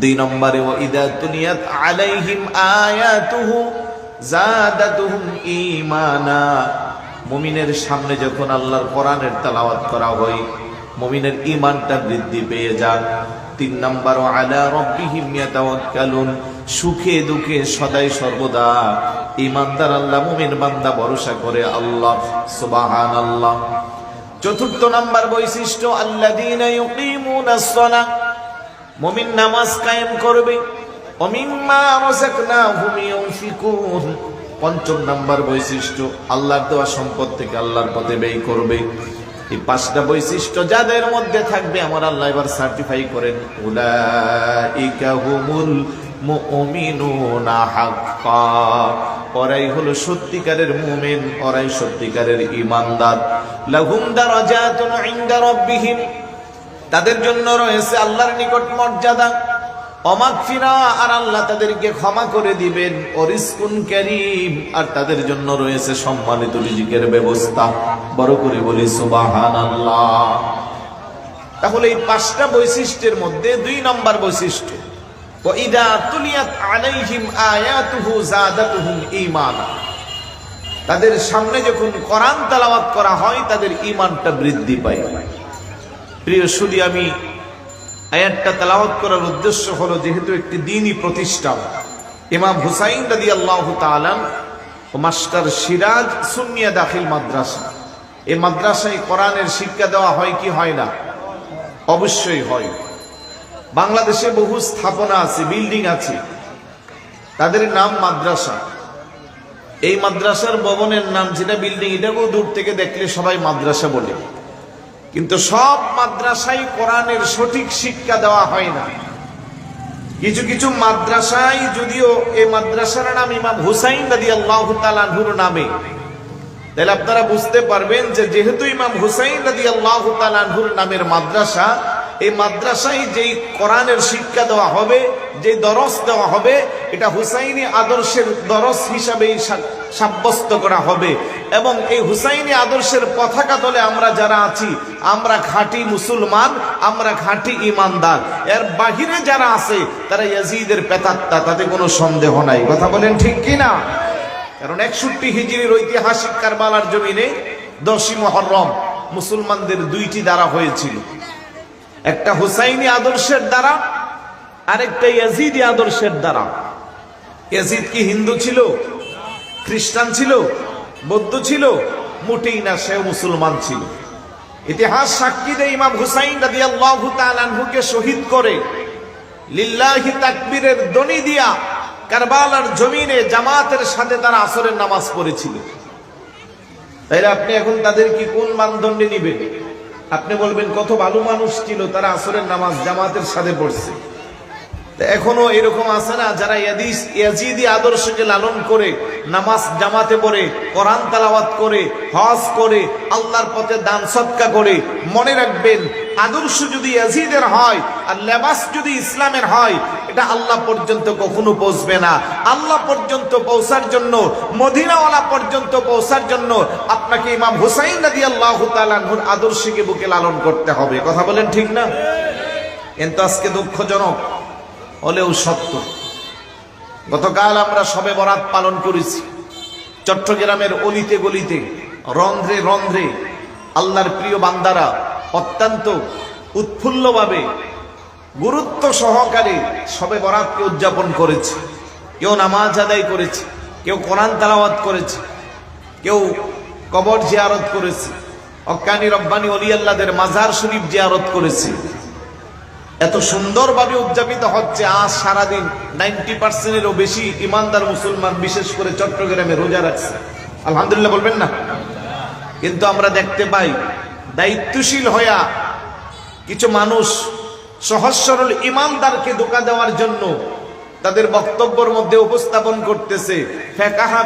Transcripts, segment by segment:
দুই নম্বরে, ওয়াইদা তুনিয়াত আলাইহিম আয়াতুহু জাদাতুহুম ঈমানা। মুমিনের সামনে যখন আল্লাহর কোরআনের তেলাওয়াত করা হয়, মুমিনের ঈমানটা বৃদ্ধি পেয়ে যান তিন নম্বর, আলা রব্বিহিম ইয়াতাওয়াক্কালুন। সুখে দুঃখে সদাই সর্বদা। ঈমানদার আল্লাহ, মুমিন বান্দা ভরসা করে আল্লাহ, সুবহানাল্লাহ। চতুর্থ নাম্বার বৈশিষ্ট্য, আল্লাযীনা ইউকিমুনাস সালাহ। মুমিন নামাজ কায়েম করবে। পঞ্চম নাম্বার বৈশিষ্ট্য, আল্লাহর দেওয়া সম্পদ থেকে আল্লাহর পথে ব্যয় করবে। এই পাঁচটা বৈশিষ্ট্য যাদের মধ্যে থাকবে, আমার আল্লাহ এবার সার্টিফাই করেন। ওরাই হলো সত্যিকারের মুমিন, ওরাই সত্যিকারের ঈমানদার। লাহুম দারাজাতুন ইনদা রাব্বিহিম। তাদের জন্য রয়েছে আল্লাহর নিকট মর্যাদা। আর আল্লাহ তাদেরকে ক্ষমা করে দিবেন। অরিসকুন করিম, আর তাদের জন্য রয়েছে সম্মানিত রিজিকের ব্যবস্থা। বড় করে বলি সুবাহান আল্লাহ তাহলে এই পাঁচটা বৈশিষ্ট্যের মধ্যে দুই নম্বর বৈশিষ্ট্য তাদের সামনে যখন করান তালাবাত করা হয়, তাদের ইমানটা বৃদ্ধি পায়। প্রিয় সুদী, আমি আয়াতটা তেলাওয়াত করার উদ্দেশ্য হলো যেহেতু একটি দিনই প্রতিষ্ঠান ইমাম হুসাইন রাদি আল্লাহ তালান ও মাস্টার সিরাজ সুন্নিয়া দাখিল মাদ্রাসা। এই মাদ্রাসায় কোরআনের শিক্ষা দেওয়া হয় কি হয় না? অবশ্যই হয়। বাংলাদেশে বহু স্থাপনা আছে, বিল্ডিং আছে। তাদের নাম মাদ্রাসা। এই মাদ্রাসার ভবনের নাম যেটা বিল্ডিং এটাকেও দূর থেকে দেখলে সবাই মাদ্রাসা বলে। কিন্তু সব মাদ্রাসায় কোরআনের সঠিক শিক্ষা দেওয়া হয় না। কিছু কিছু মাদ্রাসায় যদিও এই মাদ্রাসার নাম ইমাম হুসাইন দাদি আল্লাহ তালাহুর নামে। তাহলে আপনারা বুঝতে পারবেন যে যেহেতু ইমাম হুসাইন দাদি আল্লাহ তালাহুর নামের মাদ্রাসা এই মাদ্রাসায় যেই কোরআনের শিক্ষা দেওয়া হবে যে দরস দেওয়া হবে, এটা হুসাইনি আদর্শের দরস হিসাবেই সাব্যস্ত করা হবে। এবং এই হুসাইনি আদর্শের পতাকা তলে আমরা যারা আছি, আমরা খাঁটি মুসলমান, আমরা খাঁটি ইমানদার। এর বাহিরে যারা আছে, তারা ইয়াজিদের পেতাত্তা তাতে কোনো সন্দেহ নাই। কথা বলেন ঠিক কি না? কারণ একষট্টি হিজড়ির ঐতিহাসিক কারবালার জমিনে দশই মহরম মুসলমানদের দুইটি দ্বারা হয়েছিল। একটা হুসাইনি আদর্শের দ্বারা, আরেকটা ইয়াজিদি আদর্শের দ্বারা। ইয়াজিদ কি হিন্দু ছিল? খ্রিস্টান ছিল? বৌদ্ধ ছিল? মোটেই না সে মুসলমান ছিল। ইতিহাস সাক্ষী দেয় ইমাম হুসাইন তাআলা আনহুকে শহীদ করে। লিল্লাহি তাকবীরের দনি দিয়া কারবালার জমিনে জামাতের সাথে তারা আসরের নামাজ পড়েছিল। তাইলে আপনি এখন তাদের কি কোন মানদণ্ডে নিবেন? আপনি বলবেন কত ভালো মানুষ ছিল তারা আসরের নামাজ জামাতের সাথে পড়ছে। এখনও এরকম আছে না, যারা ইয়াদিস, ইয়াজিদি আদর্শকে লালন করে, নামাজ জামাতে পড়ে, কোরআন তালাওয়াত করে, হজ করে, আল্লাহর পথে দান সৎকা করে, মনে রাখবেন, আদর্শ যদি ইয়াজিদের হয়, আর লেবাস যদি ইসলামের হয়, এটা আল্লাহ পর্যন্ত কখনো পৌঁছবে না। আল্লাহ পর্যন্ত পৌঁছার জন্য, মদিনাওয়ালা পর্যন্ত পৌঁছার জন্য আপনাকে ইমাম হুসাইন নদী আল্লাহ তালাহুর আদর্শকে বুকে লালন করতে হবে। কথা বলেন ঠিক না? কিন্তু আজকে দুঃখজনক। হলেও সত্য। গতকাল আমরা সবে বরাত পালন করেছি। চট্টগ্রামের অলিতে গলিতে, রন্ধ্রে রন্ধ্রে আল্লাহর প্রিয় বান্দারা অত্যন্ত উৎফুল্লভাবে গুরুত্ব সহকারে সবে বরাতকে উদযাপন করেছে। কেউ নামাজ আদায় করেছে, কেউ কোরআন তালাওয়াত করেছে, কেউ কবর জিয়ারত করেছে। অক্কানি রব্বানি অলি আল্লাদের মাজার শরীফ জিয়ারত করেছে। এত সুন্দরভাবে উদযাপিত হচ্ছে আজ সারাদিন। নাইনটি পার্সেন্টেরও বেশি ইমানদার মুসলমান, বিশেষ করে চট্টগ্রামে রোজা রাখছে। আলহামদুলিল্লাহ বলবেন না? কিন্তু আমরা দেখতে পাই, দায়িত্বশীল হইয়া কিছু মানুষ সহজ সরল ইমানদারকে ধোকা দেওয়ার জন্য তাদের বক্তব্যের মধ্যে উপস্থাপন করতেছে, ফেকাহা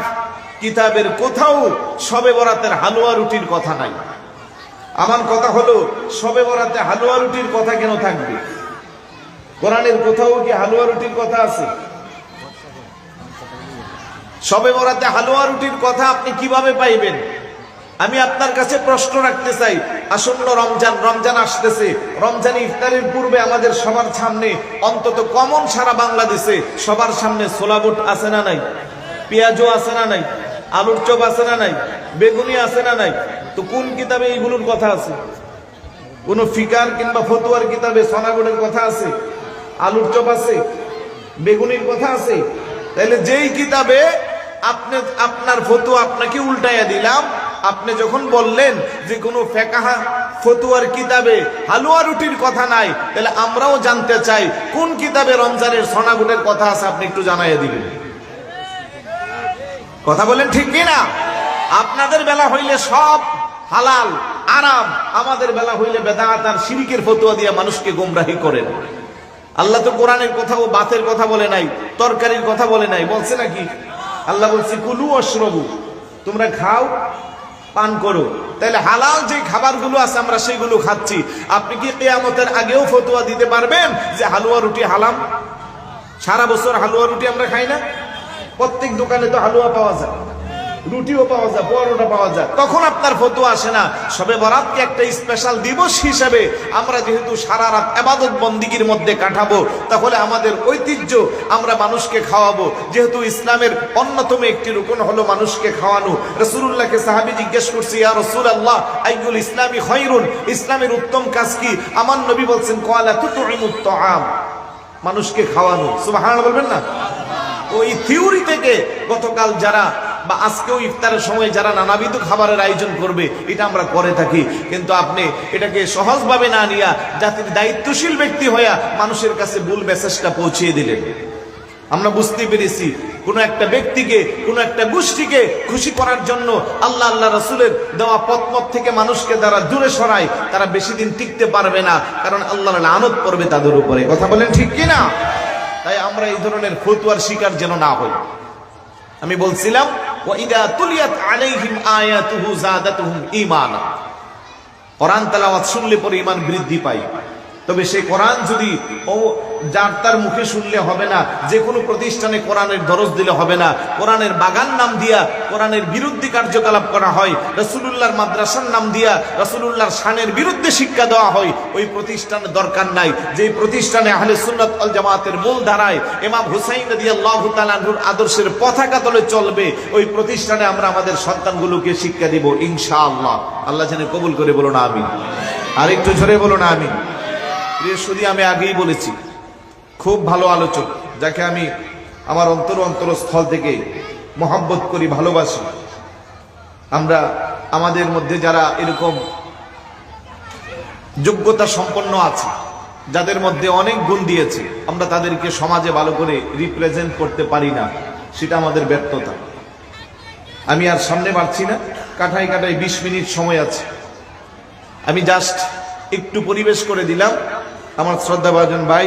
কিতাবের কোথাও সবে বরাতের হালুয়া রুটির কথা নাই। আমার কথা হলো সবে বরাতে হালুয়া রুটির কথা কেন থাকবে? কোরআনের কোথাও কি হালুয়া রুটির কথা আছে? সবে বরাতে হালুয়া রুটির কথা আপনি কীভাবে পাইবেন? আমি আপনার কাছে প্রশ্ন রাখতে চাই। আসন্ন রমজান রমজান আসতেছে। রমজান ইফতারের পূর্বে আমাদের সবার সামনে অন্তত কমন সারা বাংলাদেশে সবার সামনে সোলাবুট আছে না নাই? পেঁয়াজও আছে না নাই? আলুর চপ আছে না নাই? বেগুনি আছে না নাই? তো কোন কিতাবে এইগুলোর কথা আছে? কোন ফিকার কিংবা ফতুয়ার কিতাবে সোনাগুড়ের কথা আছে? আলুর চপ আছে, বেগুনির কথা আছে। তাহলে যেই কিতাবে আপনি, আপনার ফতু আপনাকে উল্টাইয়া দিলাম, আপনি যখন বললেন যে কোনো ফেকাহা ফতুয়ার কিতাবে হালুয়া রুটির কথা নাই তাহলে আমরাও জানতে চাই কোন কিতাবে রমজানের সোনাগুলের কথা আছে, আপনি একটু জানাইয়া দিবেন। কথা বলেন ঠিক কি না? আপনাদের বেলা হইলে সব হালাল, আরাম, আমাদের বেলা হইলে বেদাত আর শিরিকের ফতুয়া দিয়ে মানুষকে গোমরাহি করেন। আল্লাহ তো কোরআনের কথা ও বাতের কথা বলে নাই, তরকারির কথা বলে নাই, বলছে নাকি? আল্লাহ বলছে, কুলু অশ্রবু, তোমরা খাও, পান করো। তাহলে হালাল যে খাবারগুলো আছে আমরা সেগুলো খাচ্ছি। আপনি কি কেয়ামতের আগেও ফতুয়া দিতে পারবেন যে হালুয়া রুটি হালাম? সারা বছর হালুয়া রুটি আমরা খাই না? প্রত্যেক দোকানে তো হালুয়া পাওয়া যায়। রুটিও পাওয়া যায়, পরোটা পাওয়া যায়। তখন আপনার ফটো আসে না। সবে বরাতকে একটা স্পেশাল দিবস হিসেবে আমরা যেহেতু সারা রাত আবাদত বন্দিগির মধ্যে কাটাবো, তাহলে আমাদের ঐতিহ্য আমরা মানুষকে খাওয়াবো। যেহেতু ইসলামের অন্যতম একটি রুকন হলো মানুষকে খাওয়ানো। রসুল্লাহকে সাহাবি জিজ্ঞেস করছি, ইয়া রসুল আল্লাহ আইগুল ইসলামী খৈরুন ইসলামের উত্তম কাজ কি? আমার নবী বলছেন কোয়ালা তুতুইমুত তাআম মানুষকে খাওয়ানো। শুভ সুবহানাল্লাহ বলবেন না? ওই থিওরি থেকে গতকাল যারা বা আজকেও ইফতারের সময় যারা নানাবিধ খাবারের আয়োজন করবে, এটা আমরা করে থাকি। কিন্তু আপনি এটাকে সহজভাবে না নিয়া জাতির দায়িত্বশীল ব্যক্তি হইয়া মানুষের কাছে ভুল মেসেজটা পৌঁছিয়ে দিলেন। আমরা বুঝতে পেরেছি, কোন একটা ব্যক্তিকে, কোন একটা গোষ্ঠীকে খুশি করার জন্য আল্লাহ আল্লাহ রসুলের দেওয়া পথমত থেকে মানুষকে যারা দূরে সরায়, তারা বেশি দিন টিকতে পারবে না, কারণ আল্লাহ আনত পড়বে তাদের উপরে। কথা বলেন ঠিক কিনা? তাই আমরা এই ধরনের ফতুয়ার শিকার যেন না হই। আমি বলছিলাম ওয়াইদা তুলিয়াত আলাইহিম আয়াতুহু জাদাতুহুম ঈমানা। কোরআন তেলাওয়াত শুনলে পরে ঈমান বৃদ্ধি পায়। তবে সেই কোরআন যদি যার তার মুখে শুনলে হবে না, যে কোনো প্রতিষ্ঠানে কোরআনের দরজ দিলে হবে না। কোরআনের বাগান নাম দিয়া কোরআনের বিরুদ্ধে কার্যকলাপ করা হয়, রসুলুল্লাহর মাদ্রাসার নাম দিয়া রসুলুল্লাহর শানের বিরুদ্ধে শিক্ষা দেওয়া হয়, ওই প্রতিষ্ঠানে দরকার নাই। যে প্রতিষ্ঠানে আহলে সুন্নত আল জামাতের মূল ধারায় ইমাম হুসাইন রাদিয়াল্লাহু তাআলার আদর্শের পতাকা তলে চলবে, ওই প্রতিষ্ঠানে আমরা আমাদের সন্তানগুলোকে শিক্ষা দিব ইনশাআল্লাহ। আল্লাহ যেন কবুল করে বলো না আমি আর একটু ঝরে বলো না আমি প্রিয় শুধু আমি আগেই বলেছি খুব ভালো আলোচক, যাকে আমি আমার অন্তর অন্তরস্থল থেকে মহাব্বত করি, ভালোবাসি। আমরা আমাদের মধ্যে যারা এরকম যোগ্যতা সম্পন্ন আছে, যাদের মধ্যে অনেক গুণ দিয়েছে, আমরা তাদেরকে সমাজে ভালো করে রিপ্রেজেন্ট করতে পারি না, সেটা আমাদের ব্যর্থতা। আমি আর সামনে বাড়ছি না কাঠাই কাঠাই বিশ মিনিট সময় আছে। আমি জাস্ট একটু পরিবেশ করে দিলাম, আমার শ্রদ্ধাভাজন ভাই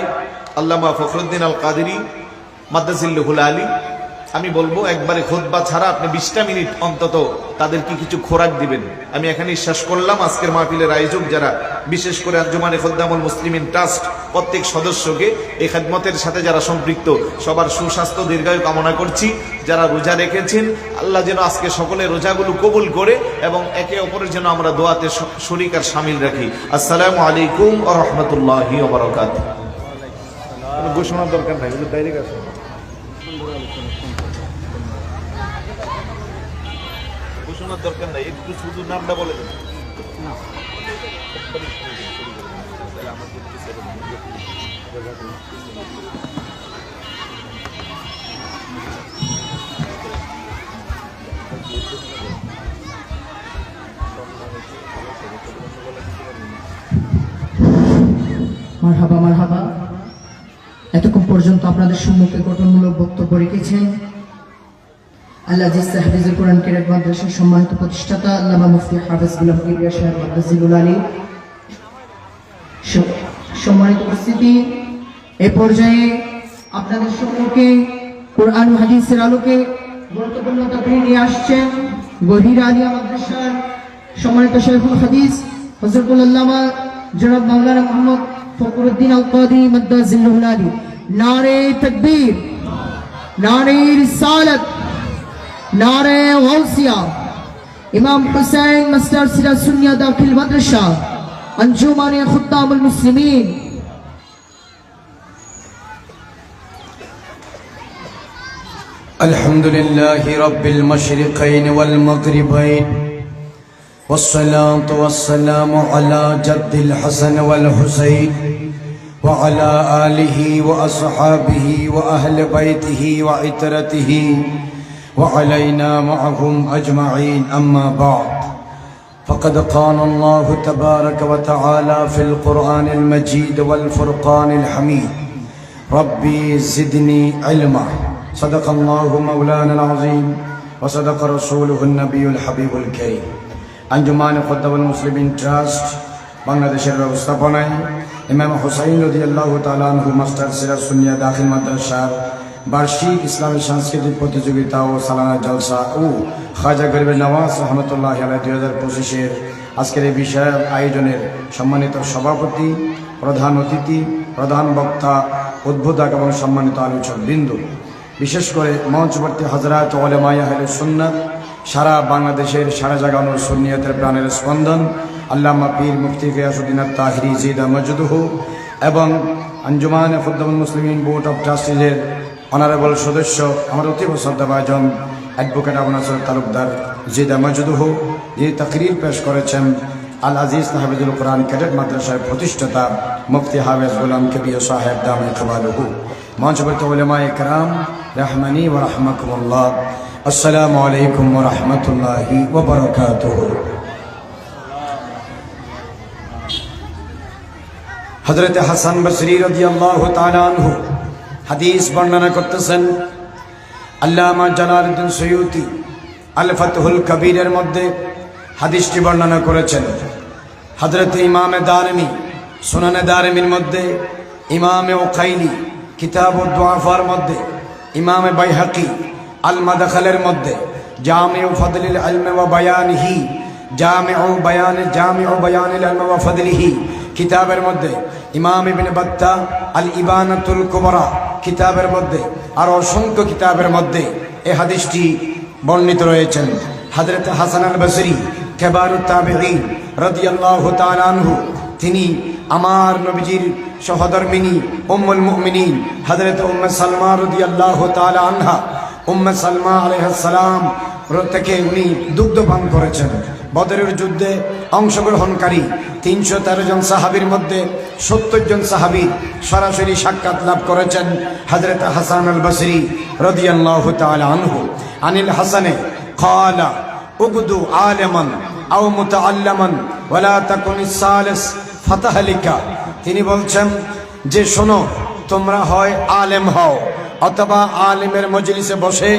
আল্লামা ফখরুদ্দিন আল কাদেরি মাদ্দাসিল্লুহুল আলী। আমি বলব, একবারে খোদবা ছাড়া আপনি বিশটা মিনিট অন্তত তাদেরকে কিছু খোরাক দিবেন। আমি এখানে শেষ করলাম আজকের মাহফিলের আয়োজক যারা, বিশেষ করে আঞ্জুমানে খোদ্দামুল মুসলিমিন ট্রাস্ট প্রত্যেক সদস্যকে এই খেদমতের সাথে যারা সম্পৃক্ত, সবার সুস্বাস্থ্য, দীর্ঘায়ু কামনা করছি। যারা রোজা রেখেছেন, আল্লাহ যেন আজকে সকলে রোজাগুলো কবুল করে এবং একে অপরের যেন আমরা দোয়াতে শরিক আর সামিল রাখি। আসসালামু আলাইকুম ও রহমতুল্লাহি ওবরাকাত ঘোষণার দরকার নাই ওদের ডাইরেক্ট আছে। ঘোষণার দরকার নাই একটু শুধু নামটা বলে মারহাবা মারহাবা। পর্যন্ত আপনাদের সম্মুখে গঠনমূলক বক্তব্য রেখেছেন। কোরআন সম্মানিত হাদিসের গুরুত্বপূর্ণ নিয়ে আসছেন গভীর আলিয়া সম্মানিত আলী। نعرہ تکبیر نعرہ رسالت نعرہ غوثیہ۔ امام حسين مستر سیرہ سنیہ داخل مدرسہ انجمن خطام المسلمين الحمد لله رب المشرقين والمغربين والصلاة والسلام على جد الحسن والحسين وعلى آله وأصحابه وأهل بيته وعترته وعلينا معهم أجمعين أما بعد فقد قال الله تبارك وتعالى في القرآن المجيد والفرقان الحميد ربي زدني علما صدق الله مولانا العظيم وصدق رسوله النبي الحبيب الكريم আঞ্জুমান খদ্দাবুল মুসলিমিন ট্রাস্ট বাংলাদেশের ব্যবস্থাপনায় ইমাম হুসাইন রদি আল্লাহ তালু মাস্টার সিরাজ সুনিয়া দাখিল মাদ্রাসার বার্ষিক ইসলামী সাংস্কৃতিক প্রতিযোগিতা ও সালানা জলসা ও খাজা গরিবের নওয়াজ রহমতুল্লাহ আলাই দুই হাজার পঁচিশের আজকের এই বিষয়ের আয়োজনের সম্মানিত সভাপতি, প্রধান অতিথি, প্রধান বক্তা, উদ্বোধক এবং সম্মানিত আলোচক বিন্দু। বিশেষ করে মঞ্চবর্তী হজরত ওলেমায়া হেলে সুন্নাত, সারা বাংলাদেশের সারা জাগানোর সুন্নিয়তের প্রাণের স্পন্দন আল্লামা পীর মুফতি গিয়াসুদ্দিন তাহরি জিদা মজদুহু এবং আঞ্জুমান ফুদ্দামুল মুসলিম বোর্ড অফ ট্রাস্টিজের অনারেবল সদস্য আমার অতীব শ্রদ্ধাভাজন অ্যাডভোকেট আবনাসর তালুকদার জিদা মজদুহু, যিনি তকরির পেশ করেছেন আল আজিজ তাহবিদুল কোরআন ক্যাডেট মাদ্রাসার প্রতিষ্ঠাতা মুফতি হাফেজ গুলাম কবির সাহেব দামে কবালুহু মঞ্চবর্ত ওলেমা একরাম রহমানি ওরহমকুল্লাহ আসসালামু আলাইকুম রহমতুল্লাহি ওবরকাতুহু হযরত হাসান বসরি রাদিয়াল্লাহু তাআলা আনহু হাদিস বর্ণনা করতেছেন, আল্লামা জালালউদ্দিন সৈয়ুতি আল ফাতহুল কবিরের মধ্যে হাদিসটি বর্ণনা করেছেন। হযরত ইমামে দারমি, সুনানে দারমির মধ্যে, ইমামে ওখাইলি কিতাব ও দোয়াফার মধ্যে, ইমামে বাইহাকি আল মাদাখালের মধ্যে জামে ও ফদলিল আলমে ওয়া বায়ানিহি জামে ও বায়ান জামে ও বায়ানিল আলমে ওয়া ফদলিহি কিতাবের মধ্যে, ইমাম ইবনে বাত্তা আল ইবানাতুল কুবরা কিতাবের মধ্যে আর অসংখ্য কিতাবের মধ্যে এই হাদিসটি বর্ণিত রয়েছেন। হযরত হাসান আল বসরি কেবারুত তাবিঈন রাদিয়াল্লাহু তাআলা তিনি আমার নবীজির সহধর্মিনী উম্মুল মুমিনিন হযরত উম্মে সালমা রাদিয়াল্লাহু তাআলা আনহা, উম্মে সালমা সালাম থেকে উনি দুগ্ধপান করেছেন। বদরের যুদ্ধে অংশগ্রহণকারী তিনশো তেরো জন সাহাবির মধ্যে সত্তর জন সাহাবি সরাসরি সাক্ষাৎ লাভ করেছেন হজরত হাসান আল বসরি রদিয়াল্লাহ আনহু। আনিল হাসানে খালা উগদু আলমন আও আল্লামন ওলা তকুন সালেস ফতাহলিকা। তিনি বলছেন, যে শোনো, তোমরা হয় আলেম হও, অথবা আলেমের মজলিসে বসে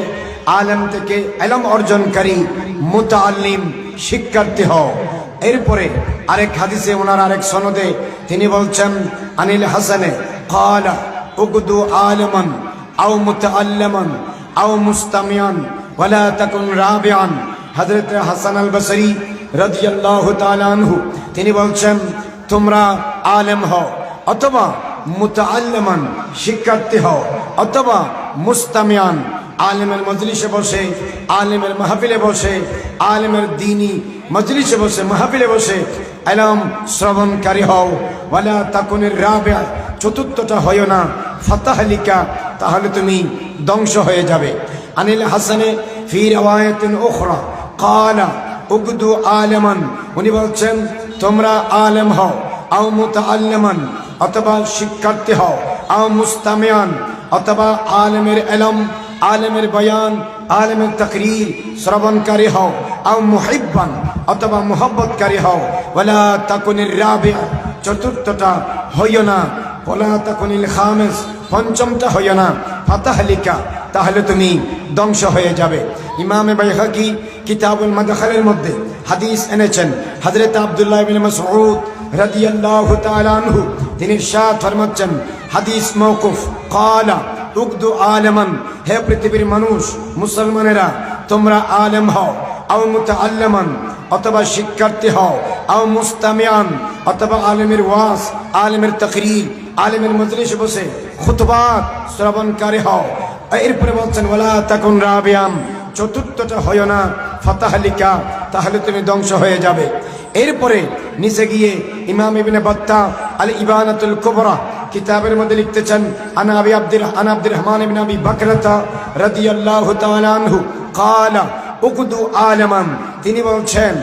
আলেম থেকে এলম অর্জনকারী মুতাআল্লিম শিক্ষার্থী হও। এরপরে আরেক হাদিসে ওনার আরেক সনদে তিনি বলছেন, আনিল হাসানে কালা উগদু আলেমান আও মুতাআল্লামান আও মুস্তামিয়ান ওয়ালা তাকুন রাবিয়ান হযরত হাসান আল বসরি রাদিয়াল্লাহু তাআলা আনহু, তিনি বলছেন, তোমরা আলেম হও অথবা মুতাআল্লিমান শিক্ষার্থী হও অথবা মুস্তামিয়ান আলেমের মজলিসে বসে, আলেমের মাহফিলে বসে, আলেমের দিনী মজলিসে বসে, মাহফিলে বসে, এলম শ্রবণকারী হও, ওয়ালা তাকুনের রাবিয়া চতুর্থটা হয় না ফাতাহালিকা তাহলে তুমি ধ্বংস হয়ে যাবে। আনিল হাসানে ফি রাওয়ায়াতিন উখরা, কালা, উগদু আলেমান, উনি বলছেন, তোমরা আলেম হও, আও মুতাআল্লিমান, অথবা শিক্ষার্থী হও, আও মুস্তামিয়ান, অথবা আলেমের এলম আলেমের বয়ান, আলেমের তকরির, শ্রবণকারী হও, আও মুহিব্বান অথবা মোহব্বতকারী হও। ওয়ালা তাকুনির রাবিয়া চতুর্থটা হইও না। ওলা তাকুনিল খামেস, পঞ্চমটা হইও না। ফাতাহলিকা, তাহলে তুমি ধ্বংস হয়ে যাবে। ইমামে বাইহাকি কিতাবুল মাদখালের মধ্যে হাদিস এনেছেন। হযরত আব্দুল্লাহ ইবনে মাসউদ রাদিয়াল্লাহু তাআলা আনহু, তিনি ইরশাদ ফরমাচ্ছেন, হাদিস মওকুফ। ক্বালা উগদু আলেমান। হে পৃথিবীর মানুষ, মুসলমানেরা, তোমরা আলেম হও, আও মুতাআল্লিমান, অথবা শিক্ষার্থী হও, আও মুস্তামিয়ান, অথবা আলেমের ওয়াজ, আলেমের তাকরীর, আলেমের মজলিসে বসে খুতবাত শ্রবণকারী হও। এরপরে বলছেন, ওয়ালা তাকুন রাবিয়াম, চতুর্থটা হয় না, ফাতাহালিকা, তাহলে তুমি ধ্বংস হয়ে যাবে। এরপরে নিচে গিয়ে ইমাম ইবনে বাত্তা আল ইবানাতুল কুবরা কিতাবের মধ্যে লিখতে চান আনাবি আব্দুল, আনা আব্দুর রহমান ইবনে আবি বকরতা রাদিয়াল্লাহু তাআলা আনহু ক্বালা উকদু আলমান তিনি বলছেন,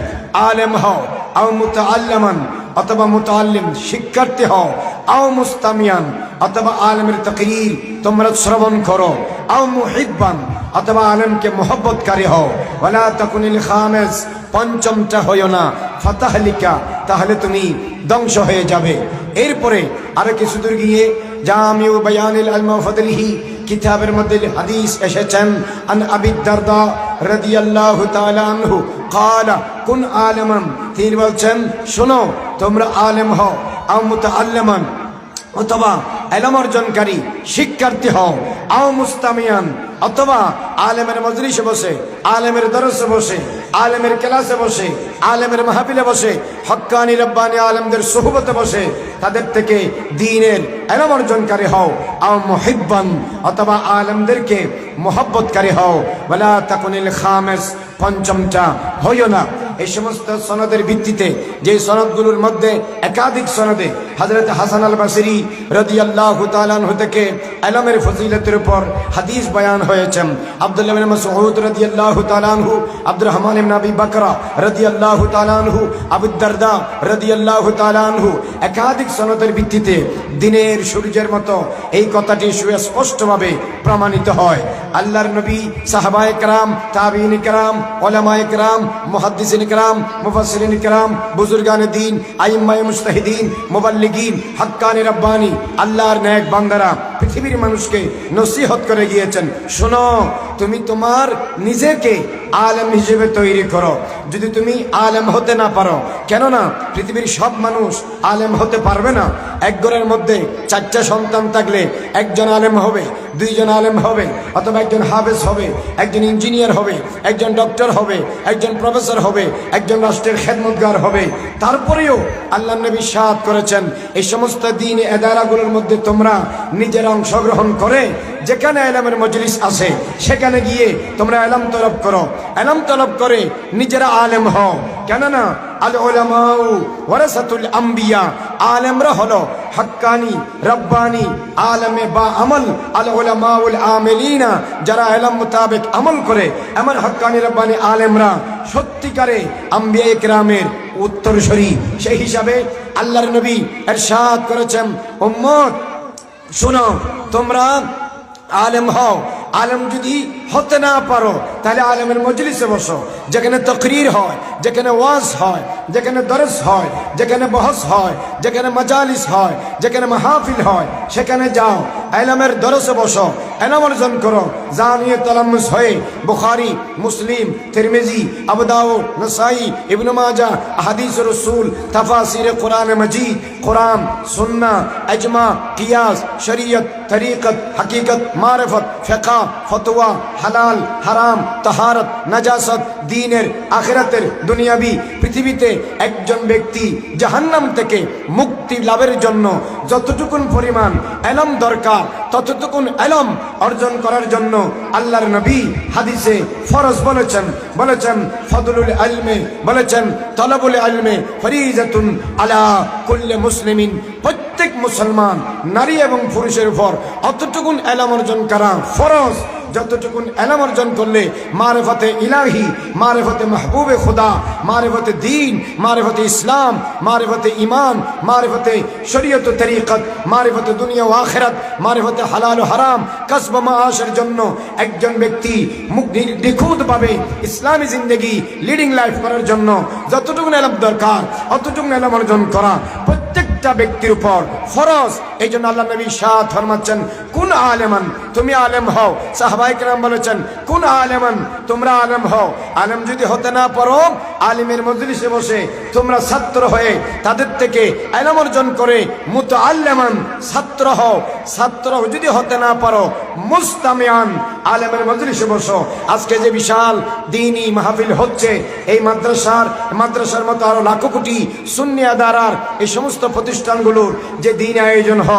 আলেম হও, আও মুতাআল্লামান, অথবা মুতাআল্লিম, শিক্ষার্থী হও, আও মুস্তামিয়ান, অথবা আলেমের তকরির, তোমরা শ্রবণ করো, আও মুহিব্বান অথবা আলেমকে মোহব্বতকারী হও। ওলা তখনিল খামেজ, পঞ্চমটা হইও না। ফতাহলিকা, তাহলে তুমি ধ্বংস হয়ে যাবে। এরপরে আরও কিছু দূর গিয়ে জামিউ বয়ানিল আলমফদলিহি কিতাবের মধ্যে হাদিস এসেছেন, আন আবি দারদা রাদিয়াল্লাহু তাআলা আনহু ক্বালা কুন আলেমান? তিনি বলছেন, শোনো, তোমরা আলেম হও, আও মুতাআল্লিমান, অথবা এলম অর্জনকারী শিক্ষার্থী হও, আও মুস্তামিয়ান, অথবা আলেমের মজলিসে বসে, আলেমের দরসে বসে, আলেমের ক্লাসে বসে, আলেমের মাহফিলে বসে, হক্কানি রব্বানি আলেমদের সোহবতে বসে, তাদের থেকে দিনের এলম অর্জনকারী হও, আও মুহিব্বান, অথবা আলেমদেরকে মোহব্বতকারী হও। বলা তাকুনিল খামেস, পঞ্চমটা হইও না। এই সমস্ত সনদের ভিত্তিতে যে সনদগুলোর মধ্যে একাধিক সনদে হজরত হাসান আল বাসিরি রদি আল্লাহ তালান থেকে আলমের ফজিলতের উপর হাদিস বয়ান হয়েছেন। আবদুল্লাহ মসউদ রদি আল্লাহ তালানহু আব্দুর রহমান ইমনাবি বকরা রদি আল্লাহ তালানহু আবুদ্দারদা রদি আল্লাহ তালানহু একাধিক সনদের ভিত্তিতে দিনের সূর্যের মতো এই কথাটি সুস্পষ্টভাবে প্রমাণিত হয়। আল্লাহর নবী সাহাবায় কারাম তাবিন কারাম, ওলামায় কারাম, মহাদ্দিসিন ইকরাম মুফাসরিন ইকরাম বুজুর্গান দিন আইম্মায় মুস্তাহিদিন মোবাল্লিগিন হাক্কান রব্বানি আল্লাহর ন্যাক বান্দারা পৃথিবীর মানুষকে নসিহত করে গিয়েছেন শোনো তুমি তোমার নিজেকে আলেম হিসেবে তৈরি করো। যদি তুমি আলেম হতে না পারো, কেননা পৃথিবীর সব মানুষ আলেম হতে পারবে না, এক ঘরের মধ্যে চারটা সন্তান থাকলে একজন আলেম হবে, দুইজন আলেম হবে, অথবা একজন হাফেজ হবে, একজন ইঞ্জিনিয়ার হবে, একজন ডক্টর হবে, একজন প্রফেসর হবে, একজন রাষ্ট্রের খেদমতগার হবে। তারপরেও আল্লাহ নবী সাদ করেছেন, এই সমস্ত দিন এদারাগুলোর মধ্যে তোমরা নিজেরা অংশগ্রহণ করে যেখানে এলামের মজলিস আছে, সেখানে গিয়ে তোমরা এলাম তলব করো। এলাম তলব করে নিজেরা আলেম হও। কেননা আল ওলামাউ ওয়ারাসাতুল আম্বিয়া, আলেমরা হলো হাক্কানি, রব্বানি, আলেমে বা আমল আল ওলামাউল আমেলিনা, যারা এলাম মোতাবেক আমল করে। এমন হাক্কানি, রব্বানি আলেমরা সত্যিকারে আম্বিয়া ইকরামের উত্তরসূরি। সেই হিসাবে আল্লাহর নবী এরশাদ করেছেন, উম্মত, শোনো, তোমরা আলেম হও। আলেম যদি হতে না পারো, তাহলে আলমের মজলিসে বসো, যেখানে তকরির হয়, যেখানে ওয়াজ হয়, যেখানে দরস হয়, যেখানে বহস হয়, যেখানে মজালিস হয়, যেখানে মাহফিল হয়, সেখানে যাও, আলমের দরসে বসো এলাম অর্জন করো যা নিয়ে তলামুস হয়ে বুখারি, মুসলিম থেরমেজি আবদাউ নসাই, ইবনু মাজা হাদিস রসুল, তাফাসির কোরআন মজিদ, কোরআন সুন্না আজমা কিয়াস شریعت তরিকত, হকীকত, মারফত فقہ ফতোয়া হালাল, হারাম, তাহারত, নাজাসত, দিনের, আখেরাতের দুনিয়াবি পৃথিবীতে একজন ব্যক্তি জাহান্নাম থেকে মুক্তি লাভের জন্য যতটুকুন পরিমাণ এলম দরকার, ততটুকুন এলম অর্জন করার জন্য আল্লাহর নবী হাদিসে ফরজ বলেছেন বলেছেন, ফদলুল আলমে বলেছেন, তলবুল আলমে ফরিজাতুন আলা কুল্লে মুসলিমিন। প্রত্যেক মুসলমান, নারী এবং পুরুষের উপর অতটুকুন এলাম অর্জন করা ফরজ। যতটুকুন এলাম অর্জন করলে মারেফতে ইলাহি, মারেফতে মাহবুবে খুদা, মারেফতে দিন, মারেফতে ইসলাম, মারেফতে ইমান মারেফতে শরীয়ত তরিকত, মারেফতে দুনিয়া ও আখেরাত, মারেফতে হালাল ও হারাম, কসব মাসের জন্য একজন ব্যক্তি নিখুঁতভাবে ইসলামী জিন্দগি লিডিং লাইফ করার জন্য যতটুকুন এলাম দরকার, অতটুকুন এলাম অর্জন করা প্রত্যেকটা ব্যক্তির উপর ফরজ। এই জন্য আল্লাহ নবী শাহ ফরমাচ্ছেন, কোন আলেমান? তুমি আলেম হও। সাহবাই কেরাম বলেছেন, কোন আলেমান? তোমরা আলেম হও। আলেম যদি হতে না পারো, আলিমের মজলিসে বসে তোমরা ছাত্র হয়ে তাদের থেকে আলেম অর্জন করে মুত আল্লেমান ছাত্র হও। ছাত্র যদি হতে না পারো মুস্তামিয়ান আলেমের মজলিসে বসো। আজকে যে বিশাল দিনই মাহফিল হচ্ছে, এই মাদ্রাসার মাদ্রাসার মতো আরও লাখো কোটি শূন্য আদারার এই সমস্ত প্রতিষ্ঠানগুলোর যে দিন আয়োজন হয়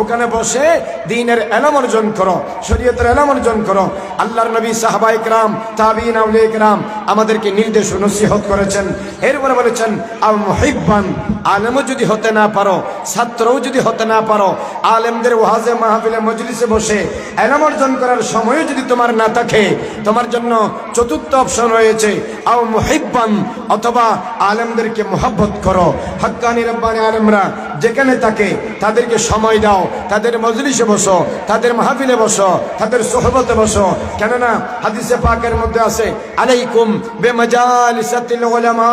ওখানে বসে দিনের এলাম অর্জন করো, শরীয়তের এলাম অর্জন করো। আল্লাহর নবী সাহাবা ইকরাম তাবিন, আউলিয়া ইকরাম আমাদেরকে নির্দেশ নসিহত করেছেন। এরপরে বলেছেন আল মুহিব্বান আলেমও যদি হতে না পারো, ছাত্রও যদি হতে না পারো, আলেমদের ওয়াজে, মাহফিলে, মজলিসে বসে এলাম অর্জন করার সময়ও যদি তোমার না থাকে, তোমার জন্য চতুর্থ অপশন রয়েছে আও মুহিব্বান অথবা আলেমদেরকে মোহাব্বত করো। হাক্কানি রব্বানি আলেমরা যেখানে থাকে, তাদেরকে সময় দাও। তাদের মজলিসে বসো, তাদের মাহফিলে বসো, তাদের সোহবতে বসো। কেননা হাদিসে পাকের মধ্যে আছে, আলাইকুম বেমাজালিসাতিল উলামা।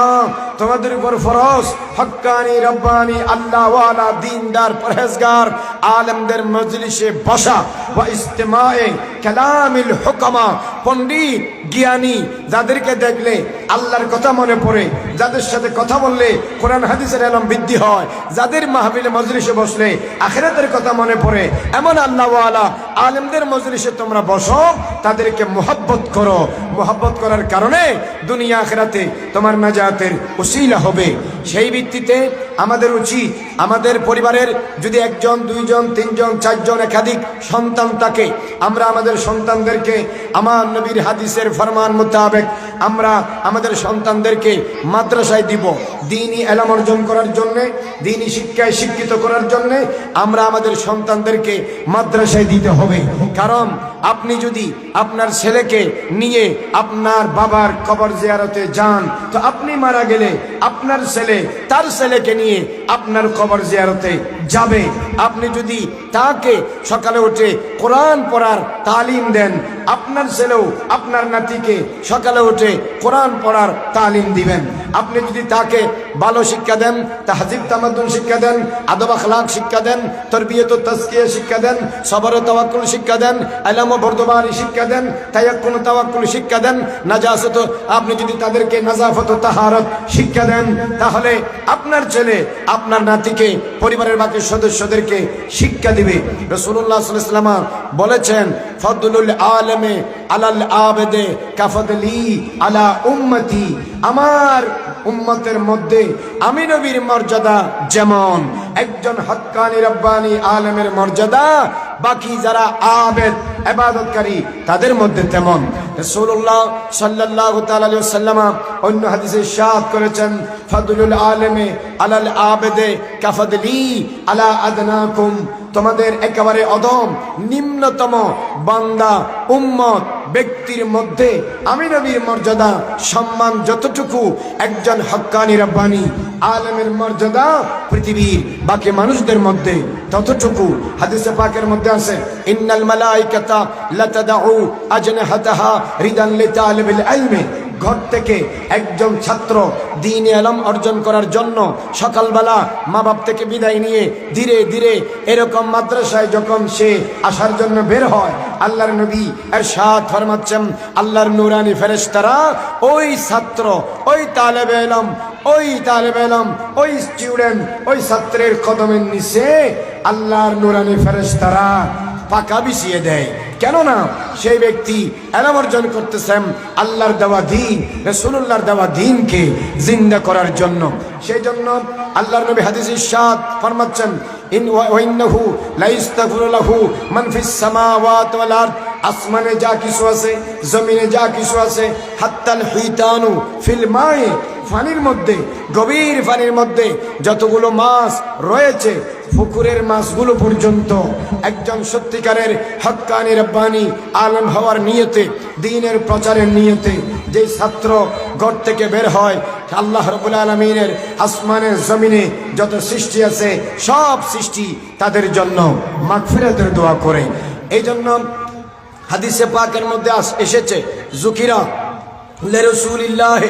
তোমাদের উপর ফরজ, হক্কানি, রব্বানি, আল্লাহ দিনদার, পরহেজগার, আলেমদের মজলিসে বসা। ওয়া ইস্তেমায়ে কালামিল হুকামা, পণ্ডিত, জ্ঞানী, যাদেরকে দেখলে আল্লাহর কথা মনে পড়ে, যাদের সাথে কথা বললে কোরআন, হাদিসের আলম বৃদ্ধি হয়, যাদের মাহফিলে মজলিসে বসলে আখেরাতের কথা মনে পড়ে। এমন আল্লাহ ওয়ালা আলেমদের মজলিসে তোমরা বসো, তাদেরকে মোহাব্বত করো। মোহাব্বত করার কারণে দুনিয়া আখেরাতে তোমার নাজাতের উসিলা হবে। সেই ভিত্তিতে আমাদের উচিত আমাদের পরিবারের যদি একজন, দুইজন, তিনজন, চারজন একাধিক সন্তান থাকে, আমরা আমাদের সন্তানদেরকে, আমার নবীর হাদিসের ফরমান মোতাবেক আমরা আমাদের সন্তানদেরকে মাদ্রাসায় দিব দিনই এলাম অর্জন করার জন্যে, দিনই শিক্ষায় শিক্ষিত করার জন্যে আমরা আমাদের সন্তানদেরকে মাদ্রাসায় দিতে হবে। কারণ আপনি যদি আপনার ছেলেকে নিয়ে আপনার বাবার কবর জিয়ারতে যান, তো আপনি মারা গেলে আপনার ছেলে, তার ছেলেকে নিয়ে আপনার কবর জিয়ারতে যাবে। আপনি যদি তাকে সকালে উঠে কোরআন পড়ার তালিম দেন। আপনার ছেলেও আপনার নাতিকে সকালে উঠে কোরআন পড়ার তালিম দিবেন। আপনি যদি তাকে ভালো শিক্ষা দেন, তাহাজিব তামাদ্দুন শিক্ষা দেন, আদব আখলাক শিক্ষা দেন, তরবিয়ত তাজকিয়া শিক্ষা দেন, সবর তাওয়াক্কুল শিক্ষা দেন আলাম বর্দবারি শিক্ষা দেন, তায়াক্কুন তাওয়াক্কুল শিক্ষা দেন, নাজাসত, আপনি যদি তাদেরকে নাজাফত তাহারত শিক্ষা দেন, তাহলে আপনার ছেলে, আপনার নাতিকে, পরিবারের বাকি সদস্যদেরকে শিক্ষা দিবে রসুল্লাহ সাল্লাম বলেছেন, ফদলুল আলমে আলাল আবেদে কাফদলি আলা উম্মতি। আমার উম্মতের মধ্যে আমি নবীর মর্যাদা যেমন, একজন হক্কানি রব্বানি আলমের মর্যাদা, বাকি যারা আবেদ এবাদতকারী তাদের মধ্যে তেমন। রসুল্লাহ সাল্লাহ সাল্লামা অন্য হাদিসে সাদ করেছেন, ফদলুল আলেমে আলাল আবেদে কাফদলি আলা আদনাকুম। তোমাদের একেবারে অদম, নিম্নতম বান্দা, উম্মত, ব্যক্তির মধ্যে আমি নবীর মর্যাদা, সম্মান যতটুকু, একজন হক্কানি রব্বানি আলেমের মর্যাদা পৃথিবীর বাকি মানুষদের মধ্যে ততটুকু। হাদিসে পাকের মধ্যে আছে, ইন্নাল মালাইকাতা লাতাদাউ আজনাহাতাহা ঘর থেকে একজন ছাত্র দিন আলম অর্জন করার জন্য সকালবেলা মা বাপ থেকে বিদায় নিয়ে ধীরে ধীরে এরকম মাদ্রাসায় যখন সে আসার জন্য বের হয়, আল্লাহর নবী এর সাথ ফরমাচ্ছেন, আল্লাহর নুরানি ফেরেশতারা, ওই ছাত্র, ওই তালেবে এলম ওই তালেবে এলম ওই স্টুডেন্ট ওই ছাত্রের কদমের নিচে আল্লাহর নুরানি ফেরেশতারা পাকা বিছিয়ে দেয়। কেননা সেই ব্যক্তি এলাম অর্জন করতেছেন আল্লাহর দেওয়া দিন রসুল্লাহর দেওয়া দিনকে জিন্দা করার জন্য। সেই জন্য আল্লাহর নবী হাদিস ইরশাদ ফরমাচ্ছেন মান আসমানে যা কিছু আছে, জমিনে যা কিছু আছে, হাত্তাল হিতানু ফিল মায়ে পানির মধ্যে, গভীর পানির মধ্যে যতগুলো মাছ রয়েছে, পুকুরের মাছগুলো পর্যন্ত একজন সত্যিকারের হক্কানি রব্বানি আলম হওয়ার নিয়তে, দিনের প্রচারের নিয়তে যে ছাত্র ঘর থেকে বের হয়, আল্লাহ রবুল আলমিনের আসমানের জমিনে যত সৃষ্টি আছে, সব সৃষ্টি তাদের জন্য মাগফিরাতের দোয়া করে। এই জন্য হাদিসে পাকের মধ্যে এসেছে, জুকিরা লরসুলিল্লাহ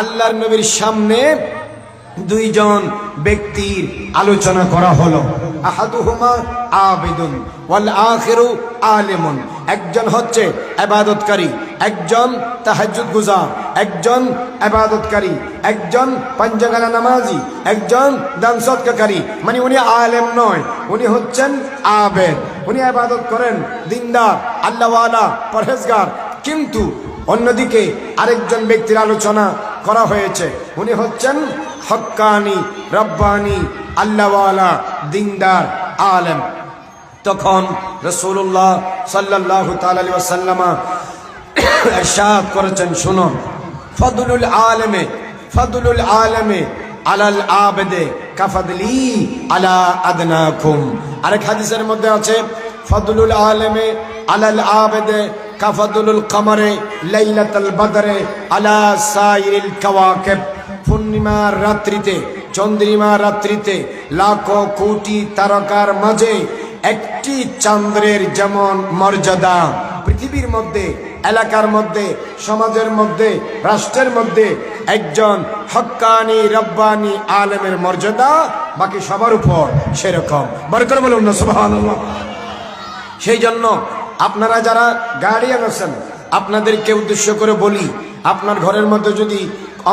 আল্লাহর নবীর সামনে দুইজন ব্যক্তির আলোচনা করা হলো। আহাদুহুমা আবেদুন, ওয়াল আখিরু আলিমুন। একজন হচ্ছে ইবাদতকারী একজন তাহাজ্জুদ গুজার, একজন ইবাদতকারী একজন পাঞ্জাগানা নামাজি, একজন দান সদকাকারী মানে উনি আলেম নয়, উনি হচ্ছেন আবেদ। উনি ইবাদত করেন দিনদার, আল্লাহওয়ালা, পরহেজগার। কিন্তু অন্যদিকে আরেকজন ব্যক্তির আলোচনা করা হয়েছে, উনি হচ্ছেন হক্কানি রব্বানি, আল্লাহওয়ালা, দিনদার, আলেম। তখন রসুল্লাহ সাল্লাহ তালি ওয়াসাল্লামা এরশাদ করেছেন শুনুন ফদলুল আলমে ফদলুল আলমে আলাল আবেদে কাফাদলি আলা আদনাকুম। আরেক হাদিসের মধ্যে আছে, ফদলুল আলমে আলাল আবেদে কাফাদুল কমরে লাইলাতুল বদরে আলা সাইরিল কাওয়াকিব। পূর্ণিমার রাত্রিতে চন্দ্রিমা রাত্রিতে লাখো কোটি তারকার মাঝে একটি চন্দ্রের যেমন মর্যাদা পৃথিবীর মধ্যে, এলাকার মধ্যে, সমাজের মধ্যে, রাষ্ট্রের মধ্যে একজন হক্কানি রব্বানি আলেমের মর্যাদা বাকি সবার উপর সেরকম। বরকর বলুন না সেই জন্য আপনারা যারা গার্ডিয়ান আছেন আপনাদেরকে উদ্দেশ্য করে বলি, আপনার ঘরের মধ্যে যদি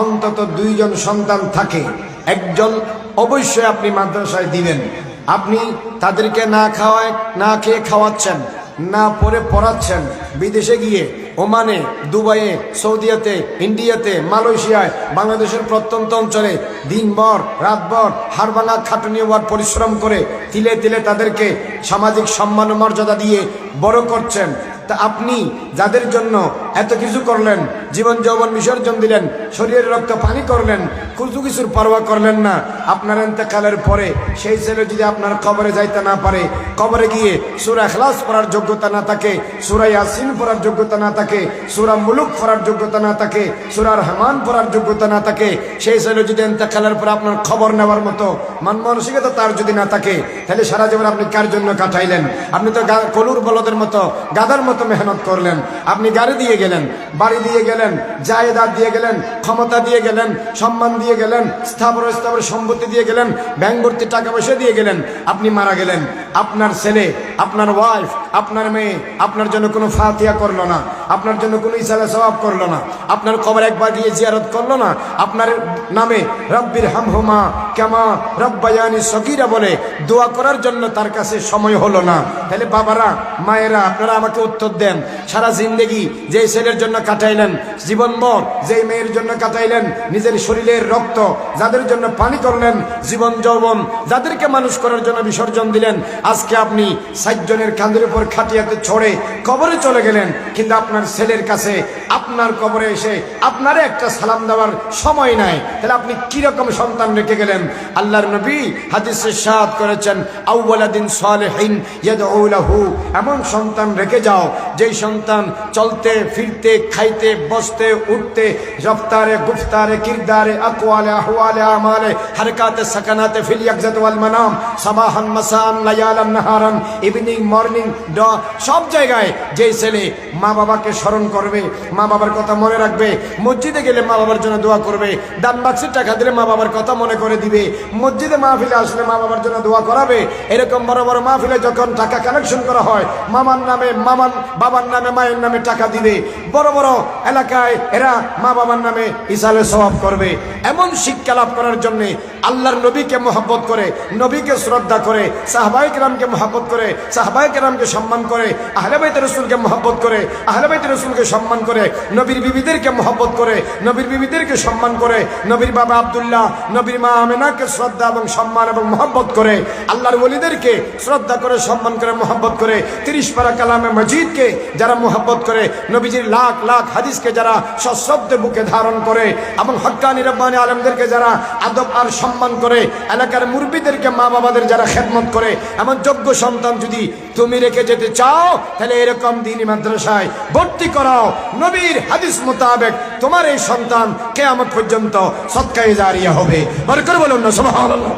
অন্তত দুইজন সন্তান থাকে। একজন অবশ্যই আপনি মাদ্রাসায় দিবেন। আপনি তাদেরকে না খাওয়ায়, না খেয়ে খাওয়াচ্ছেন, না পরে পড়াচ্ছেন। বিদেশে গিয়ে ওমানে, দুবাইয়ে, সৌদিয়াতে, ইন্ডিয়াতে, মালয়েশিয়ায়, বাংলাদেশের প্রত্যন্ত অঞ্চলে দিনভর, রাতভর হাড়ভাঙা খাটুনি হওয়ার পরিশ্রম করে তিলে তিলে তাদেরকে সামাজিক সম্মান মর্যাদা দিয়ে বড় করছেন। তা আপনি যাদের জন্য এত কিছু করলেন, জীবন যৌবন বিসর্জন দিলেন, শরীরের রক্ত পানি করলেন, কিছু কিছুর পরোয়া করলেন না, আপনার এতেকালের পরে সেই ছেলে যদি আপনার কবরে যাইতে না পারে, কবরে গিয়ে সুরা এখলাস পড়ার যোগ্যতা না থাকে, সুরা ইয়াসিন পড়ার যোগ্যতা না থাকে, সুরা মুলুক পড়ার যোগ্যতা না থাকে সুরার হেমান পড়ার যোগ্যতা না থাকে, সেই ছেলে যদি এতেকালের পরে আপনার খবর নেওয়ার মতো মান মানসিকতা তার যদি না থাকে, তাহলে সারা জীবন আপনি কার জন্য কাটাইলেন? আপনি তো কলুর বলদের মতো, গাদার মতো মেহনত করলেন। আপনি গাড়ি দিয়ে গেলেন, বাড়ি দিয়ে গেলেন, জায়দাদ দিয়ে গেলেন, ক্ষমতা দিয়ে গেলেন, সম্মান দিয়ে গেলেন, স্থাবর স্থাবর সম্পত্তি দিয়ে গেলেন, ব্যাংক ভর্তি টাকা পয়সা দিয়ে গেলেন, আপনি মারা গেলেন। আপনার ছেলে আপনার ওয়াইফ আপনার মেয়ে, আপনার জন্য কোনো ফাতিয়া করল না, আপনার জন্য কোনো ইসালা সবাব করল না, আপনার কবর একবার গিয়ে জিয়ারত করল না, আপনার নামে রব্বির হামহুমা কেমা রব্বায়ানি সকিরা বলে, দোয়া করার জন্য তার কাছে সময় হলো না। তাহলে বাবারা, মায়েরা, আপনারা আমাকে উত্তর দেন। সারা জিন্দেগি যে ছেলের জন্য কাটাইলেন, জীবনভর যেই মেয়ের জন্য কাটাইলেন, নিজের শরীরের রক্ত, যাদের জন্য পানি করলেন, জীবন যৌবন, যাদেরকে মানুষ করার জন্য বিসর্জন দিলেন, আজকে আপনি সাতজনের কাঁধের উপর খাটিয়াতে ছড়ে কবরে চলে গেলেন। কিন্তু আপনার ছেলের কাছে আপনার কবরে এসে আপনারে একটা সালাম দেওয়ার সময় নাই। তাহলে আপনি কীরকম সন্তান রেখে গেলেন? আল্লাহর নবী হাদিসে সাদ করেছেন আউ্বালাদিন সালেহিন ইয়াদউলাহু। এমন সন্তান রেখে যাও, যেই সন্তান চলতে, ফিরতে, খাইতে, বসতে, উঠতে, রফতারে, গুফতারে, কিরদারে, আকওয়ালে, আহওয়ালে, আমালে, হারকাতে, সাকানাতে, ফিল ইয়াকজাত ওয়াল মানাম, সাবাহান মাসান লায়ালান, নাহারান ইভিনিং মর্নিং ড সব জায়গায় যেই ছেলে মা বাবাকে স্মরণ করবে, মা বাবার কথা মনে রাখবে, মসজিদে গেলে মা বাবার জন্য দোয়া করবে, দান বাক্সের টাকা দিলে মা বাবার কথা মনে করে দিবে, মসজিদে মাহফিলে আসলে মা বাবার জন্য দোয়া করাবে, এরকম বড় বড় মাহফিলে যখন টাকা কালেকশন করা হয়, মামার নামে মামার, বাবার নামে, মায়ের নামে টাকা দিবে, বড় বড় এলাকায় এরা মা বাবার নামে ইসালে সওয়াব করবে, এমন শিক্ষা লাভ করার জন্য আল্লাহর নবীকে মহব্বত করে, নবীকে শ্রদ্ধা করে সাহবাই কেরামকে মহব্বত করে সাহবাই কেরামকে সম্মান করে আহলেবাইত রসুলকে মহব্বত করে আহলেবাইত রসুলকে সম্মান করে, নবীর বিবিদেরকে মহব্বত করে, নবীর বিবিদেরকে সম্মান করে, নবীর বাবা আব্দুল্লাহ, নবীর মা আমেনাকে শ্রদ্ধা এবং সম্মান এবং মহব্বত করে, আল্লাহর ওলিদেরকে শ্রদ্ধা করে, সম্মান করে, মহব্বত করে, তিরিশ পারা কালামে মজিদকে যারা মহব্বত করে, নবীজির লাখ লাখ হাদিসকে যারা সশব্দে বুকে ধারণ করে এবং হক্কানি রব্বানি আলমদেরকে যারা আদব আর সম্মান করে, এলাকার মুরব্বীদেরকে মা বাবাদের যারা খেদমত করে এমন যোগ্য সন্তান যদি তুমি রেখে যেতে চাও, তাহলে এরকম দিনই মাদ্রাসায় ভর্তি করাও। নবীর হাদিস মোতাবেক তোমার এই সন্তান কেয়ামত পর্যন্ত সৎকায়ে জারিয়া হবে। বরকর বলুন না, সুবহানাল্লাহ।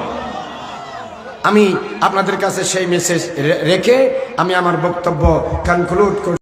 আমি আপনাদের কাছে সেই মেসেজ রেখে আমি আমার বক্তব্য কনক্লুড